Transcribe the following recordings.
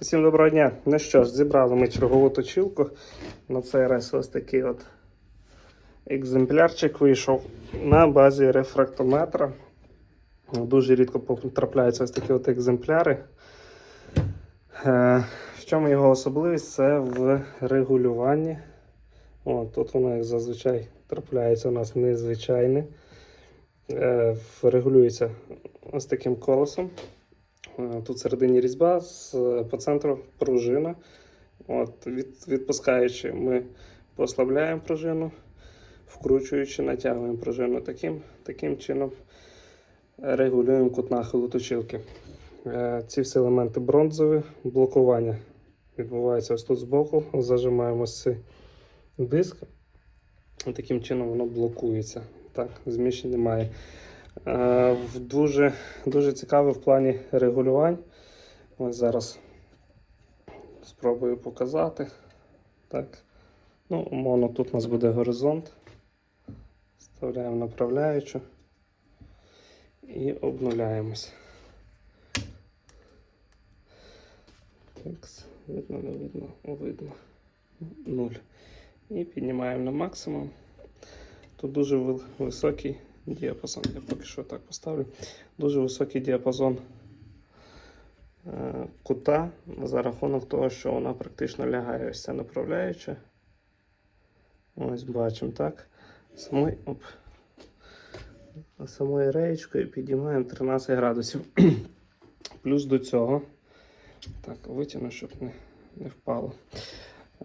Всім доброго дня. Ну що ж, зібрали ми чергову точилку. На цей раз ось такий от екземплярчик вийшов на базі рефрактометра. Дуже рідко потрапляються ось такі от екземпляри. Е, В чому його особливість? Це в регулюванні. О, тут воно, як зазвичай, трапляється у нас незвичайне. Е, Регулюється ось таким колесом. Е, Тут всередині різьба, з, по центру пружина. От, від, відпускаючи, ми послабляємо пружину, вкручуючи, натягуємо пружину. Таким, таким чином регулюємо кут нахилу точилки. Е, Ці всі елементи бронзові, блокування відбувається ось тут збоку. Зажимаємо цей диск. Таким чином воно блокується. Так, зміщень немає. Е, Дуже, дуже цікаве в плані регулювань. Ось зараз спробую показати. Так. Ну, умовно, тут у нас буде горизонт. Вставляємо направляючу і обнуляємось. Так, видно, не видно, видно. Нуль. І піднімаємо на максимум. Тут дуже високий діапазон. Я поки що так поставлю. Дуже високий діапазон е, кута за рахунок того, що вона практично лягає ось ця направляюча. Ось бачимо, так. Самой, оп, самою реєчкою підіймаємо 13 градусів. Плюс до цього. Так, витягну, щоб не, не впало.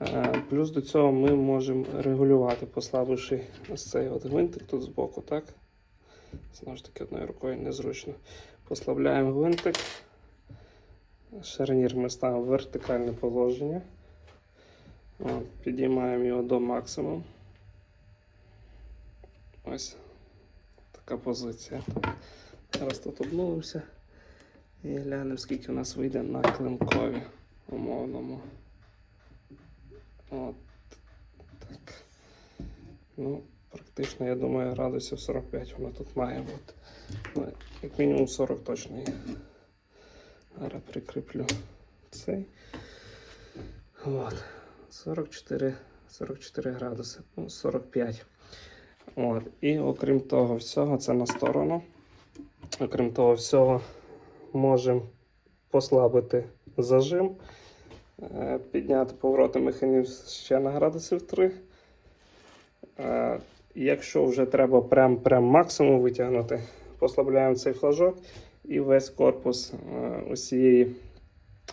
Е, Плюс до цього ми можемо регулювати, послабивши ось цей от гвинтик тут збоку, так? Знову ж таки, одною рукою незручно. Послабляємо гвинтик. Шарнір ми ставимо в вертикальне положення. От, підіймаємо його до максимуму. Ось така позиція. Зараз тут обнулимося і глянемо, скільки у нас вийде на клинкові умовному. От так. Ну, практично, я думаю, градусів 45 воно тут має бути. Ну, як мінімум 40 точно є. Зараз прикріплю цей. От. 44, 44 градуси, ну, 45. От. І окрім того всього, це на сторону. Окрім того всього, можемо послабити зажим. Е, Підняти повороти механізм ще на градусів 3. Якщо вже треба прям, прям максимум витягнути, послабляємо цей флажок і весь корпус е, усієї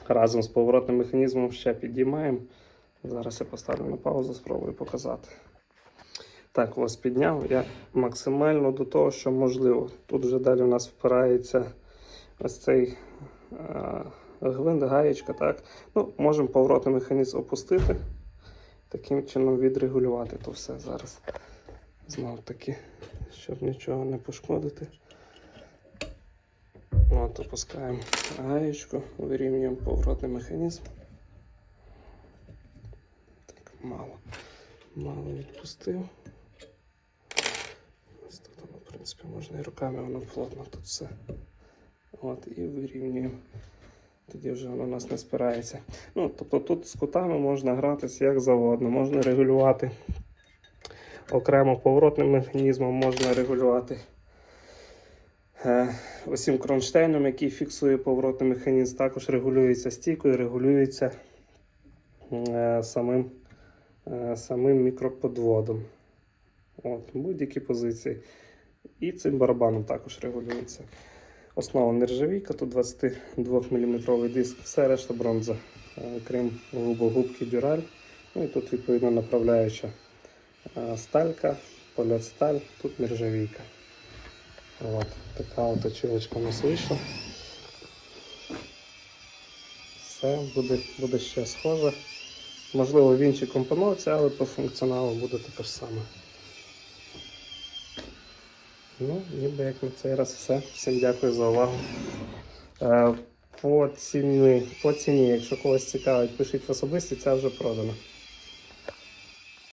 разом з поворотним механізмом ще підіймаємо. Зараз я поставлю на паузу, спробую показати. Так, ось підняв я максимально до того, що можливо. Тут вже далі у нас впирається ось цей е, гвинт, гаєчка. Так? Ну, можемо поворотний механізм опустити, таким чином відрегулювати то все зараз. Знов таки, щоб нічого не пошкодити. От, опускаємо гаєчку, вирівнюємо поворотний механізм. Так, мало. Мало відпустив. Ось Тут воно, в принципі, можна і руками, воно плотно тут все. От, і вирівнюємо. Тоді вже воно у нас не спирається. Ну, тобто тут з кутами можна гратися як завгодно, можна регулювати окремо поворотним механізмом, можна регулювати е, усім кронштейном, який фіксує поворотний механізм, також регулюється стійкою, регулюється е, самим, е, самим мікроподводом. Будь-які позиції. І цим барабаном також регулюється. Основа нержавійка, тут 22 мм диск, все решта бронза, крім губогубки дюраль. Ну і тут відповідно направляюча сталька, поліцсталь, тут нержавійка. От, така от очілочка у нас вийшла. Все буде, буде ще схоже. Можливо, в іншій компоновці, але по функціоналу буде таке ж саме. Ну, ніби як на цей раз все. Всім дякую за увагу. Е, По ціні, по ціні, якщо когось цікавить, пишіть в особисті, це вже продано.